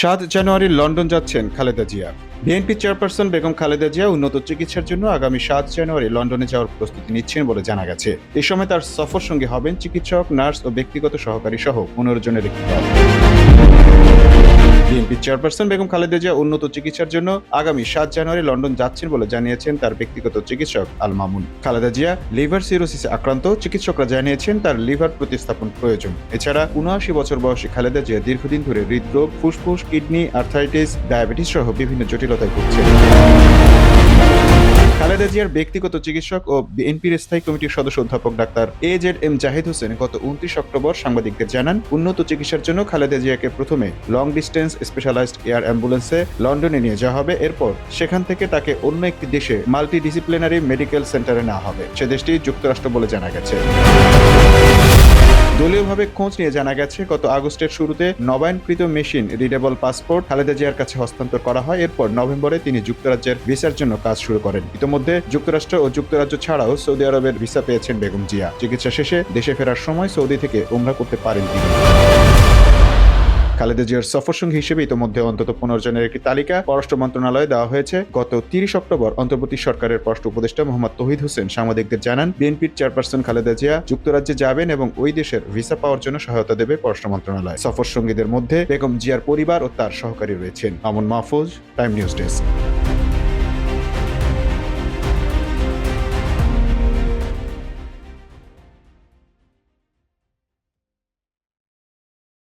সাত January London যাচ্ছেন Khaleda Zia. BNP chairperson Begum Khaleda Zia উন্নত চিকিৎসার জন্য আগামী সাত জানুয়ারি লন্ডনে যাওয়ার প্রস্তুতি নিচ্ছেন বলে জানা গেছে। এ সময় তার সফর সঙ্গে হবেন চিকিৎসক, নার্স ও ব্যক্তিগত সহকারী সহ পনেরো জনের একটি দল। বিএনপি চেয়ারপারসন বেগম খালেদা জিয়া উন্নত চিকিৎসার জন্য আগামী সাত জানুয়ারি লন্ডন যাচ্ছেন বলে জানিয়েছেন তার ব্যক্তিগত চিকিৎসক আল মামুন। খালেদা জিয়া লিভার সিরোসিসে আক্রান্ত। চিকিৎসকরা জানিয়েছেন তার লিভার প্রতিস্থাপন প্রয়োজন। এছাড়া উনআশি বছর বয়সী খালেদা জিয়া দীর্ঘদিন ধরে হৃদরোগ, ফুসফুস, কিডনি, আর্থাইটিস ডায়াবেটিস সহ বিভিন্ন জটিলতায় ভুগছেন। খালেদা জিয়ার ব্যক্তিগত চিকিৎসক ও বিএনপির স্থায়ী কমিটির সদস্য অধ্যাপক doctor A Z M Zahid Hossain গত উনত্রিশ অক্টোবর সাংবাদিকদের জানান, উন্নত চিকিৎসার জন্য খালেদা জিয়াকে প্রথমে লং ডিস্টেন্স স্পেশালাইজড এয়ার অ্যাম্বুলেন্সে লন্ডনে নিয়ে যাওয়া হবে, এরপর সেখান থেকে তাকে অন্য একটি দেশে মাল্টিডিসিপ্লিনারি মেডিকেল সেন্টারে নেওয়া হবে। সে দেশটি যুক্তরাষ্ট্র বলে জানা গেছে। দলীয়ভাবে খোঁজ নিয়ে জানা গেছে, গত আগস্টের শুরুতে নবায়নকৃত মেশিন, রিডেবল পাসপোর্ট, খালেদা জিয়ার কাছে হস্তান্তর করা হয়। এরপর নভেম্বরে তিনি যুক্তরাজ্যের ভিসার জন্য কাজ শুরু করেন। ইতিমধ্যে যুক্তরাষ্ট্র ও যুক্তরাজ্য ছাড়াও সৌদি আরবের ভিসা পেয়েছেন বেগম জিয়া। চিকিৎসা শেষে দেশে ফেরার সময় সৌদি থেকে উমরা করতে পারেন তিনি। খালেদা জিয়ার সফর সঙ্গী হিসেবে ইতোমধ্যে অন্তত পনেরো জনের একটি তালিকা পররাষ্ট্র মন্ত্রণালয়ে দেওয়া হয়েছে। গত তিরিশ অক্টোবর অন্তর্বর্তী সরকারের পররাষ্ট্র উপদেষ্টা মোহাম্মদ তহিদ হোসেন সাংবাদিকদের জানান, বিএনপির চেয়ারপারসন খালেদা জিয়া যুক্তরাজ্যে যাবেন এবং ওই দেশের ভিসা পাওয়ার জন্য সহায়তা দেবে পররাষ্ট্র মন্ত্রণালয়। সফর সঙ্গীদের মধ্যে বেগম জিয়ার পরিবার ও তার সহকারী রয়েছেন। আমন মাহফুজ, টাইম নিউজ ডেস্ক।